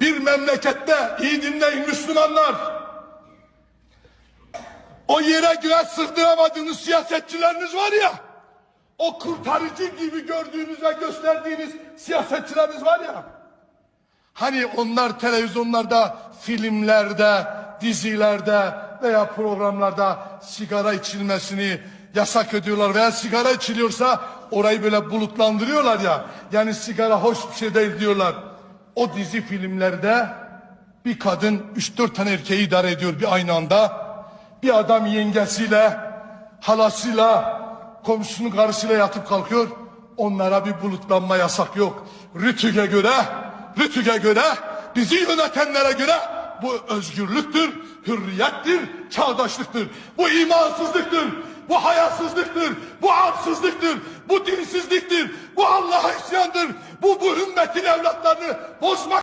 Bir memlekette iyi dinleyin Müslümanlar. O yere göğe sığdıramadığınız siyasetçileriniz var ya. O kurtarıcı gibi gördüğünüz ve gösterdiğiniz siyasetçileriniz var ya. Hani onlar televizyonlarda, filmlerde, dizilerde veya programlarda sigara içilmesini yasak ediyorlar veya sigara içiliyorsa orayı böyle bulutlandırıyorlar ya. Yani sigara hoş bir şey değil diyorlar. O dizi filmlerde bir kadın 3-4 tane erkeği idare ediyor bir aynı anda. Bir adam yengesiyle, halasıyla, komşusunun karısıyla yatıp kalkıyor. Onlara bir bulutlanma yasak yok. Rütüge göre, Rütüge göre, bizi yönetenlere göre bu özgürlüktür, hürriyettir, çağdaşlıktır. Bu imansızlıktır, bu hayasızlıktır, bu arsızlıktır, bu dinsizliktir, bu Allah'a isyandır. Bu bu ümmetin evlatlarını bozmak